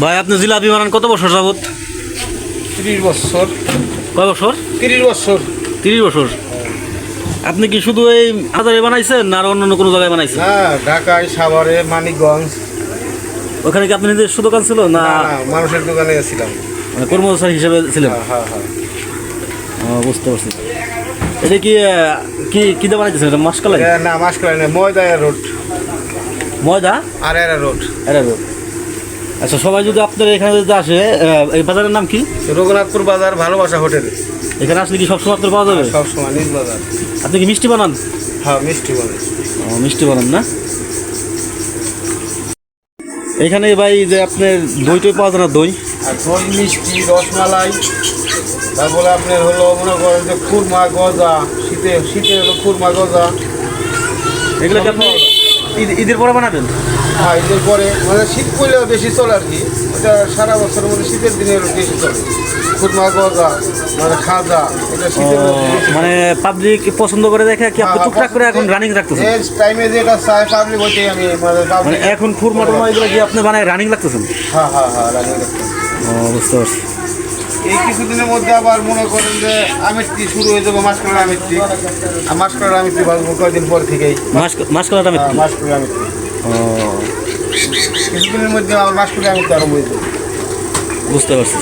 ভাই আপনি জিলাপি বানান কত বছর যাবত তিরিশ বছর। কয় বছর? তিরিশ বছর। তিরিশ বছর। আপনি কি শুধু এই হাজারে বানাইছেন না আর অন্য কোনো জায়গায় বানাইছেন? হ্যাঁ ঢাকায় সাভারে মানিকগঞ্জ। ওখানে কি আপনি নিজস্ব দোকান ছিল না? মানুষের দোকানে গেছিলাম। মানে কর্মচারী হিসেবে ছিলেন? হ্যাঁ হ্যাঁ হ্যাঁ। বুঝতে পারছি। এটা কি কি কি দিয়ে বানাইতেছেন? এটা মাসকালাই? না মাসকলাই না ময়দা রোড। ময়দা? আর এরা রোড। এটা রোদ। আচ্ছা সবাই যদি আপনার এখানে যদি আসে এই বাজারের নাম কি? রঘুনাথপুর বাজার ভালোবাসা হোটেল। এখানে আসলে কি সবসময় আপনার পাওয়া যাবে? সব সময় নিজ বাজার। আপনি কি মিষ্টি বানান? হ্যাঁ মিষ্টি বানান ও, মিষ্টি বানান না? এখানে ভাই যে আপনার দই টই পাওয়া যায় না দই? আর দই মিষ্টি রসমালাই তারপরে আপনার হলো মনে করেন যে খুরমা গজা শীতে শীতে হলো খুরমা গজা। এগুলো কি আপনি ঈদের পরে বানাবেন? হ্যাঁ ঈদের পরে। মানে শীত পড়লেও বেশি চলে আর কি। এটা সারা বছরের মধ্যে শীতের দিনে বেশি চলে। খুরমা গজা মানে খাজা এটা শীতের মানে পাবলিক পছন্দ করে দেখে কি আপনি হ্যাঁ, টুকটাক করে এখন রানিং রাখতেছেন টাইমে যেটা চাই পাবলিক ওইটাই আমি মানে মানে এখন ফুরমা টুরমা এগুলো কি আপনি বানায় রানিং রাখতেছেন হ্যাঁ হ্যাঁ হ্যাঁ রানিং রাখতে ও বুঝতে পারছি। এই কিছুদিনের মধ্যে আবার মনে করেন যে আমিত্রি শুরু হয়ে যাবে মাসকলার আমিত্রি। আর মাসকলার আমিত্রি বাঁচবো কয়েকদিন পর থেকেই। মাস মাস কালারটা আমি হ্যাঁ, মাসকলার আমিত্রি। ও। কিছুদিনের মধ্যে আমার মাসকলার আমিত্রি আরম্ভ হয়ে যাবে। বুঝতে পারছি।